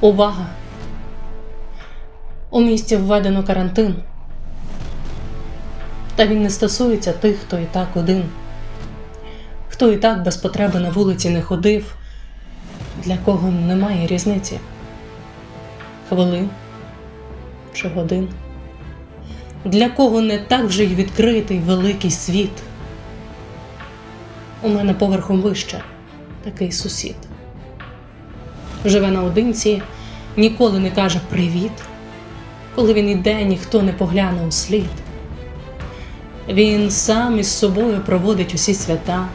Увага! У місті введено карантин. Та він не стосується тих, хто і так один, хто і так без потреби на вулиці не ходив, для кого немає різниці. Хвилин чи годин. Для кого не так вже й відкритий великий світ. У мене поверхом вище такий сусід. Живе наодинці, ніколи не каже привіт. Коли він іде, ніхто не погляне у слід. Він сам із собою проводить усі свята.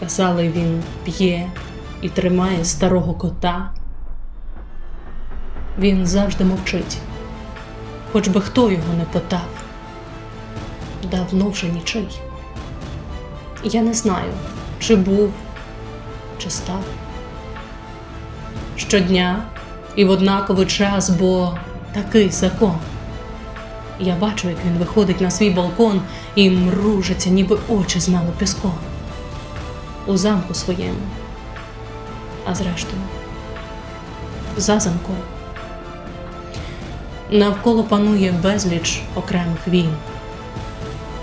Казали, він п'є і тримає старого кота. Він завжди мовчить, хоч би хто його не питав. Давно вже нічий. Я не знаю, чи був, чи став. Щодня і в однаковий час, бо такий закон. Я бачу, як він виходить на свій балкон і мружиться, ніби очі змело піском. У замку своєму, а зрештою, за замком. Навколо панує безліч окремих війн.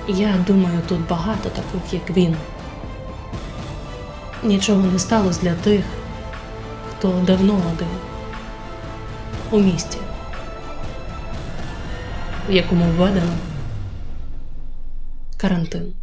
Я думаю, тут багато таких, як він. Нічого не сталося для тих, хто давно один у місті, в якому введено карантин.